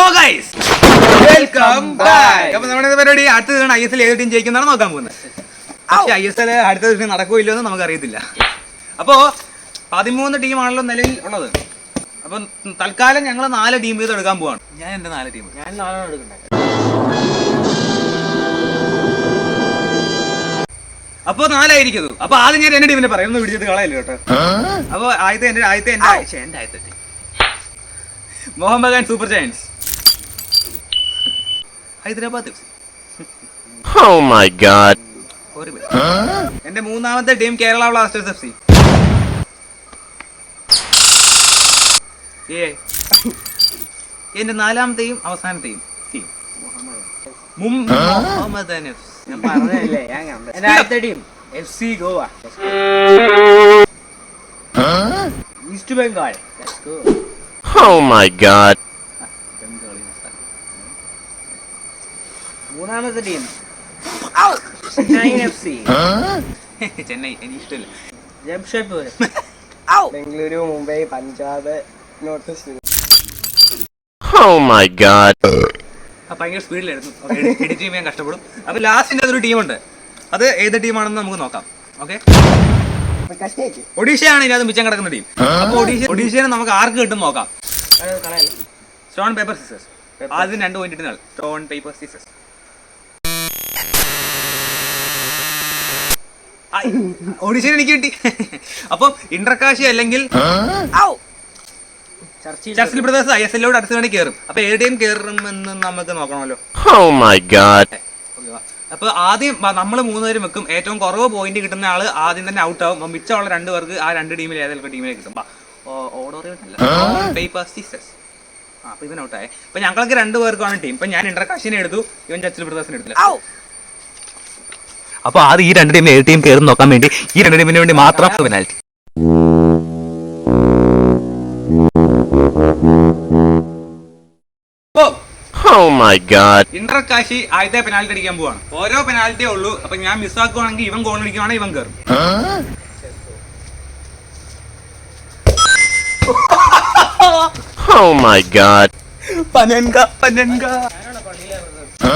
So guys welcome back അപ്പൊ നമ്മുടെ പരിപാടി അടുത്ത ദിവസം ഐ എസ് എൽ ഏത് ടീം ജയിക്കുന്നതാണ് നോക്കാൻ പോകുന്നത് പക്ഷേ ഐ എസ് എൽ അടുത്ത ദിവസം നടക്കുമോ ഇല്ലയോ എന്ന് നമുക്കറിയത്തില്ല അപ്പോ പതിമൂന്ന് ടീമാണല്ലോ നിലവിൽ ഉള്ളത് അപ്പൊ തൽക്കാലം ഞങ്ങൾ നാല് ടീം വീതം എടുക്കാൻ പോവാണ് ഞാൻ എന്റെ നാല് ടീം ഞാൻ നാലോ എടുക്കണ്ടേ അപ്പൊ നാലായിരിക്കും അപ്പോൾ അപ്പൊ ആദ്യം ഞാൻ എന്റെ ടീമിനെ പറയാം ഒന്ന് പിടിച്ചത് കളയല്ലോ കേട്ടോ അപ്പൊ ആദ്യത്തെ എന്റെ ആദ്യത്തെ എന്റെ എന്റെ ആദ്യത്തെ team Mohun Bagan super giants Hyderabad. Oh. ഒരു മിനിറ്റ്. എന്റെ മൂന്നാമത്തെ team Kerala blasters F C. ഏ. എന്റെ നാലാമത്തെയും അവസാനത്തെയും ടീം ഞാൻ പറഞ്ഞല്ലേ എന്റെ അടുത്ത team F C Goa. East Bengal oh my Oh my god. മൂന്നാമത്തെ team Chennai F C Chennai എനിക്ക് ഇഷ്ടമില്ല. Jamshedpur. Bengaluru Mumbai Punjab north east. Oh my god. ഭയങ്കര സ്പീഡിലായിരുന്നു എഡിറ്റ് ചെയ്യാൻ കഷ്ടപ്പെടും. അപ്പൊ ലാസ്റ്റിന്റെ അതൊരു ടീമുണ്ട് അത് ഏത് ടീമാണെന്ന് നമുക്ക് നോക്കാം. ഓക്കെ? ഒഡീഷയാണ് ഇതിനകത്ത് മിച്ചം കിടക്കുന്ന ടീം അപ്പൊ ഒഡീഷ ഒഡീഷനെ നമുക്ക് ആർക്ക് കിട്ടും നോക്കാം. സ്റ്റോൺ പേപ്പർ സിസേഴ്സ് ആദ്യം രണ്ട് പോയിന്റ് ഇട്ടുന്ന സ്റ്റോൺ പേപ്പർ സിസേഴ്സ് ഒഡീഷയിൽ എനിക്ക് കിട്ടി. അപ്പൊ ഇന്റർകാശി അല്ലെങ്കിൽ ചർച്ചിൽ ചർച്ചിൽ ബ്രദേഴ്സ് ഐ എസ് എല്ലോട് അടുത്ത് വേണ്ടി കയറും അപ്പൊ എവിടെയും കയറുമെന്ന് നമുക്ക് നോക്കണമല്ലോ. Oh. അപ്പൊ ആദ്യം നമ്മൾ മൂന്നുപേരും വെക്കും. ഏറ്റവും കുറവ് പോയിന്റ് കിട്ടുന്ന ആൾ ആദ്യം തന്നെ ഔട്ട് ആവും. മിച്ചമുള്ള രണ്ട് പേർക്ക് ആ രണ്ട് ടീമിൽ ഏതെങ്കിലും ടീമിനെ കിട്ടും. പേപ്പർ സീസസ് ആ? അപ്പൊ ഇവൻ ഔട്ടായേ അപ്പൊ ഞങ്ങൾക്ക് രണ്ട് പേർക്കാണ് ടീം ഇപ്പൊ ഞാൻ ഇന്ദ്രകാശിനെ എടുത്തു. ഇവൻ ചർച്ചിൽ ബ്രദേഴ്സിനെ എടുത്തില്ല. അപ്പൊ അത് ഈ രണ്ട് ടീമിന് ഏത് ടീം കയറും നോക്കാൻ വേണ്ടി ഈ രണ്ട് ടീമിന് വേണ്ടി മാത്രം penalty Oh my god. Inter Kashi ആദ്യത്തെ പെനാൽറ്റി അടിക്കാൻ പോവാണ്. ഓരോ പെനാൽറ്റിയേ ഉള്ളൂ. അപ്പൊ ഞാൻ മിസ്സാക്കുവാണെങ്കിൽ ഇവൻ ഗോൾ അടിക്കുവാണെങ്കിൽ ഇവൻ കയറും Oh my god. പനൻക പനൻക ഓ,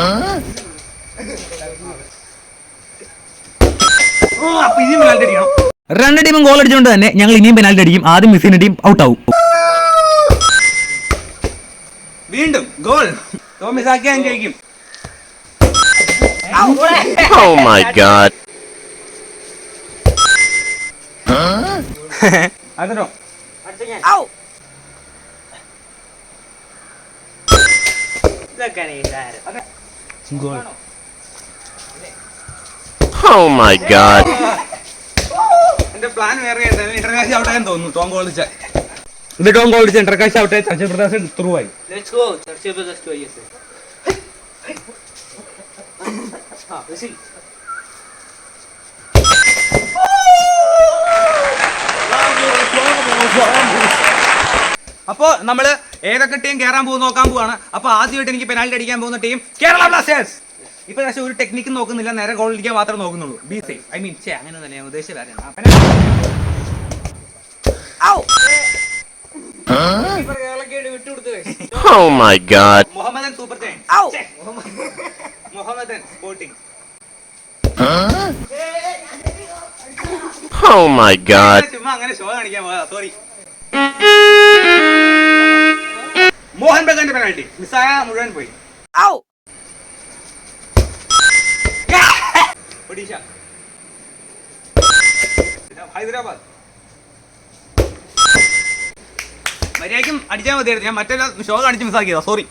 അപ്പൊ പെനാൽറ്റി അടിക്കണം. രണ്ട് ടീമും ഗോൾ അടിച്ചുകൊണ്ട് തന്നെ ഞങ്ങൾ ഇനിയും പെനാൽറ്റി അടിക്കും. ആദ്യം മിസ്സിന്റെ ടീം ഔട്ട് ആവും. വീണ്ടും goal Thomas Oh my god. Goal Oh my god. എന്റെ പ്ലാൻ വേറെ ഇന്റർകാശ് ഔട്ട് ആയെന്ന് തോന്നുന്നു. ടോം ഗോൾ അടിച്ചാൽ ഇത് ടോം ഗോൾ അടിച്ച ഇന്റർകാശ് ഔട്ട് ആയി. ചർച്ച ത്രൂ ആയി. Let's go Churchill brothers to ആ വിസിൽ അപ്പോ നമ്മൾ ഏതൊക്കെ ടീം കയറാൻ പോകുന്ന നോക്കാൻ പോവാണ്. അപ്പൊ ആദ്യമായിട്ട് എനിക്ക് പെനാൽറ്റി അടിക്കാൻ പോകുന്ന ടീം കേരള ബ്ലാസ്റ്റേഴ്സ്. ഇപ്പൊ പക്ഷേ ഒരു ടെക്നിക്ക് നോക്കുന്നില്ല നേരെ ഗോൾ അടിക്കാൻ മാത്രമേ നോക്കുന്നുള്ളൂ. ബി സേഫ് ഐ മീൻ ചേ അങ്ങനെ തന്നെ ഞാൻ ഉദ്ദേശിച്ച കാര്യം. Oh. Mohammedan super Mohammedan sporting Oh. ചുമ്മാ അങ്ങനെ ഷോ കാണിക്കാൻ സോറി മോഹൻ ബഗാന്റെ പെനാൾട്ടി മിസ്സായ മുഴുവൻ പോയി. ഒഡീഷ. ഹൈദരാബാദ്. മര്യാദയ്ക്കും അടിച്ചാൽ മതിയായിരുന്നു. ഞാൻ മറ്റേ ഷോ കാണിച്ച് മിസ്സാക്കിയതാ sorry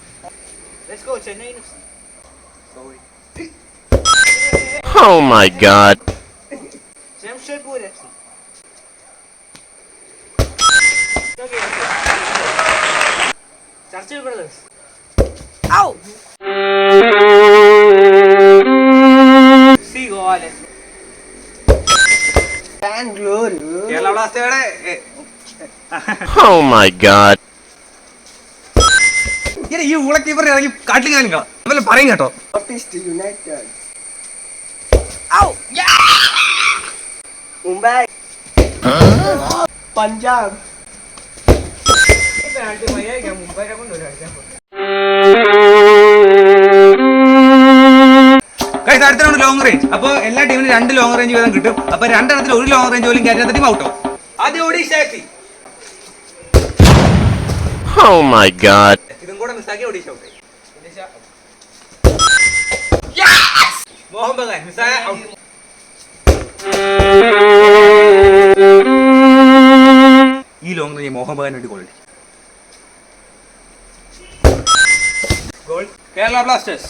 Oh my god. Jamshedpur F Churchill brothers C Bengaluru. Kerala Oh my god. ഇങ്ങനെ ഈ ഊള കീപ്പർ ഇറങ്ങി കാട്ടിൽ ഞാൻ അതുപോലെ പറയും കേട്ടോ. North east united Mumbai. Punjab. മുംബൈനെ എന്നിട്ട് അടുത്ത റൗണ്ട് ലോങ് റേഞ്ച് അപ്പോൾ എല്ലാ ടീമിനും രണ്ട് ലോങ് റേഞ്ച് വീതം കിട്ടും. അപ്പോൾ രണ്ടെണ്ണത്തിൽ ഒരു ലോങ് റേഞ്ച് പോലും കയറ്റാത്ത ടീം ഔട്ടോ ആദ്യം ഒഡീഷ എത്തി Oh my god. ഇതും കൂടെ മിസ്സാക്കി ഒഡീഷ ഔട്ട് മോഹൻ ബഗാൻ മിസ്സായ ഔട്ട് ഈ ലോങ് റേഞ്ച് മോഹൻ ബഗാൻ വേണ്ടി goal goal Kerala blasters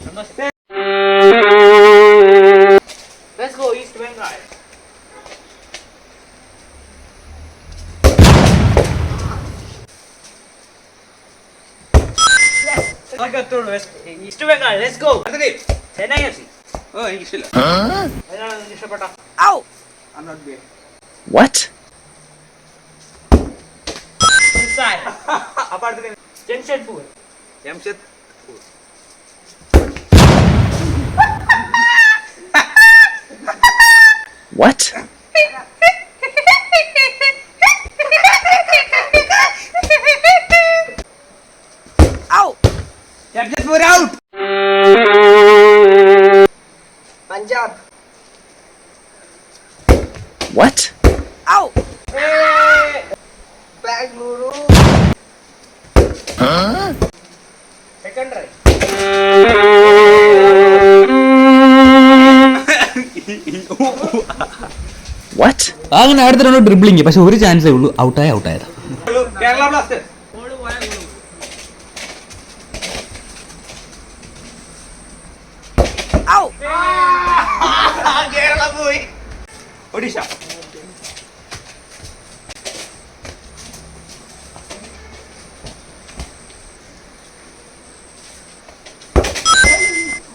east Bengal let's go അടുത്ത ടീം ചെന്നൈ എഫ് സി ഓ എനിക്ക് ഇഷ്ടമില്ല ഏതാണ് നിങ്ങൾക്ക് ഇഷ്ടപ്പെട്ട What? അപ്പൊ അടുത്ത ടീം ജംഷഡ്പൂർ ജംഷദ് What? അങ്ങനെ അടുത്ത രണ്ട് ഡ്രിബ്ലിങ് പക്ഷെ ഒരു ചാൻസേ ഉള്ളൂ. ഔട്ടായ ഔട്ടായത് കേരള ബ്ലാസ്റ്റേഴ്സ് കേരള പോയി. Odisha.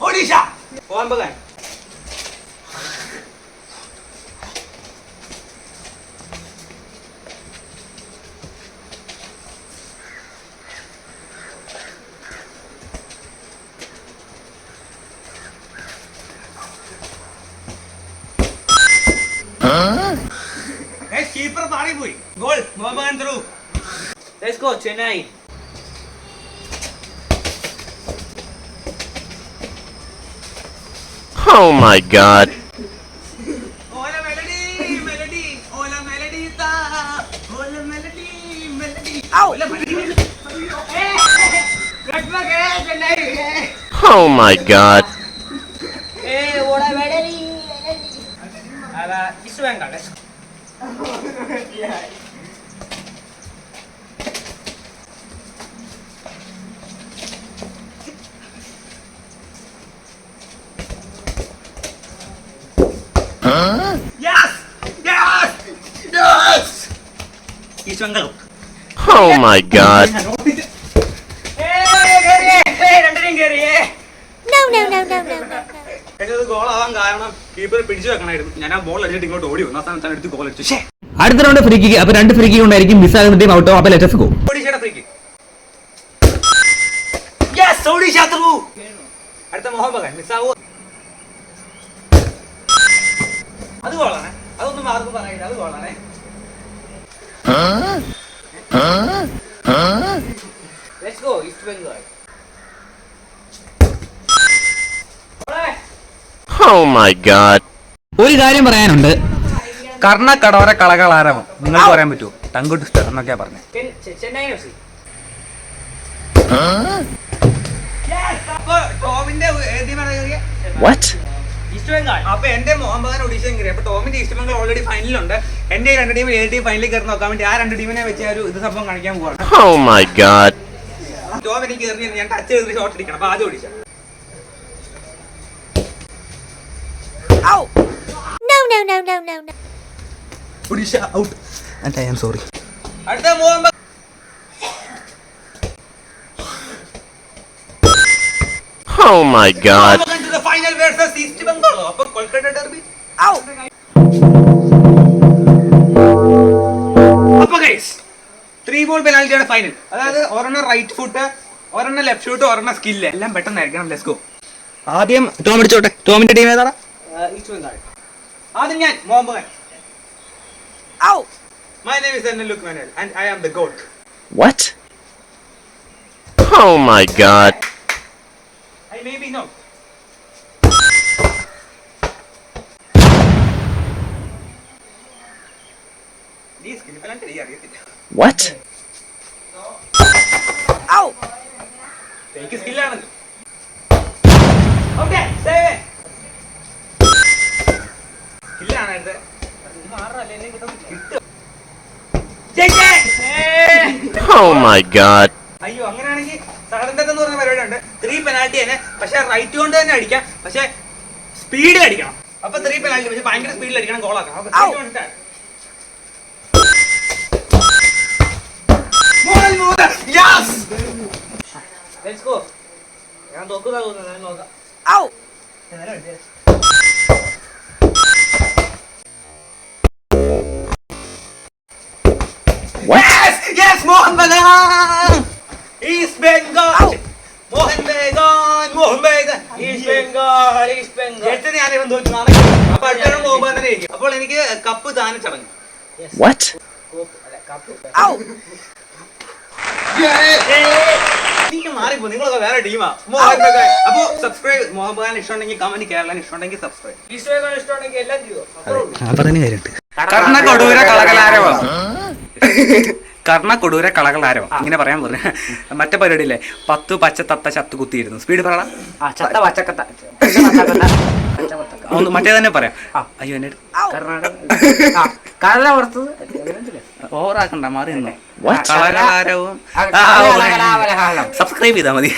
Odisha. Mohun കീപ്പർ താഴെ പോയി goal Mohan Bagan through let's go Chennai Oh my god. Ola melody melody Ola melody താ ഓല melody melody Ola melody Oh my god. എടുത്ത് ഗോൾ അടിച്ചു. ഷേ അടുത്ത റൗണ്ട് ഫ്രീ കിക്ക് അപ്പൊ രണ്ട് ഫ്രീ കിക്ക് മിസ് ആകുന്ന ടീം ഔട്ടോ അപ്പൊ ലെറ്റസ് ഗോ അടുത്ത മോഹൻ ബഗാൻ മിസ്സാവോ അത് ഗോളാണ് അതൊന്നും ആർക്കും പറയില്ല അത് ഗോളാണ് let's go East Bengal. Oh my god. ഒരു കാര്യം പറയാനുണ്ട്. കർണ കടവര കളകളാരവം. നിങ്ങൾക്ക് പറയാൻ പറ്റുമോ? ടങ്ക് ട്വിസ്റ്റർ എന്നൊക്കെയാ പറഞ്ഞത് ചെന്നൈ എഫ് സി ടോമിന്റെ What? ഈസ്റ്റ് ബംഗാൾ അപ്പൊ എന്റെ മോഹൻബാഗാൻ ഒഡീഷൻ കയറി. അപ്പൊ ടോമിന്റെ ഈസ്റ്റ് ബംഗാൾ ഓൾറെഡി ഫൈനലുണ്ട് എന്റെ ഈ രണ്ട് ടീം ഏത് ടീം ഫൈനലിൽ കയറി നോക്കാൻ വേണ്ടി ആ രണ്ട് ടീമിനെ വെച്ച് ഒരു ഇത് സംഭവം കാണിക്കാൻ പോവാണ്. Oh. ടോം എനിക്ക് കയറി ഞാൻ ടച്ച് ചെയ്തിട്ട് ഷോട്ട് അടിക്കണം. അപ്പൊ ആദ്യം no. Odisha out I am sorry അടുത്ത Mohun Bagan Oh my god. Versus East Bengal അപ്പൊ കൊൽക്കത്ത ഡെർബി അപ്പൊ ഗൈസ് ത്രീ ബോൾ പെനാൽറ്റിയുടെ ഫൈനൽ അതായത് ഒരെണ്ണം റൈറ്റ് ഫുട്ട് ഒരെണ്ണം ലെഫ്റ്റ് ഫുട്ട് ഒരെണ്ണം സ്കില്ല് എല്ലാം പെട്ടെന്നായിരിക്കണം ലെറ്റ്സ് ഗോ ആദ്യം ടോം അടിച്ചോട്ടെ. ടോമിന്റെ ടീം ഏതാടാ? ഈസ്റ്റ് ബംഗാൾ ആദ്യം ഞാൻ Muhammad my name is Annal Lukman and I am the goat What? Oh my god. I maybe be What? Oh my god. അയ്യോ അങ്ങനെയാണെങ്കിൽ സഡൻ എന്ന് പറഞ്ഞ പരിപാടി ഉണ്ട് ത്രീ പെനാൽറ്റി തന്നെ. പക്ഷെ റൈറ്റ് കൊണ്ട് തന്നെ അടിക്കാം. പക്ഷെ സ്പീഡിൽ അടിക്കണം. അപ്പൊ ത്രീ പെനാൽറ്റി പക്ഷെ ഭയങ്കര സ്പീഡിൽ അടിക്കണം. ഗോളാക്കാം അപ്പൊ yes! ലെറ്റ്സ് ഗോ ഞാൻ നോക്കുന്ന തോന്നുന്നു ഞാൻ നോക്കാം. yes! Yes Mohun Bagan east Bengal Mohun Bagan Mohun Bagan east Bengal east Bengal എട്ട് ഞാൻ ഇവൻ തോറ്റു നാളെ അപ്പൊ അടുത്ത മോഹൻ തന്നെ ജയിക്കും. അപ്പോൾ എനിക്ക് കപ്പ് ദാന ചടങ്ങ്. What? മാറിപ്പോ. നിങ്ങളൊക്കെ വേറെ ടീമാ. മോഹൻ ബഗാൻ അപ്പൊ സബ്സ്ക്രൈബ് ഇഷ്ടമുണ്ടെങ്കിൽ കമന്റ് കേരളൻ ഇഷ്ടമുണ്ടെങ്കിൽ സബ്സ്ക്രൈബ് ഇഷ്ടമുണ്ടെങ്കിൽ എല്ലാം ചെയ്യോ കർണ കൊടൂര കളകളാരവ കർണ കൊടൂര കളകളാരവം ഇങ്ങനെ പറയാൻ പറഞ്ഞു മറ്റേ പരിപാടിയില്ലേ? പത്തു പച്ച തത്ത ചത്തു കുത്തിയിരുന്നു. സ്പീഡ് പറയണം ഒന്ന് മറ്റേ തന്നെ പറയാം. അയ്യോ എന്നെ കർണാടക ഓവറാക്കണ്ട മാറി. സബ്സ്ക്രൈബ് ചെയ്താൽ മതി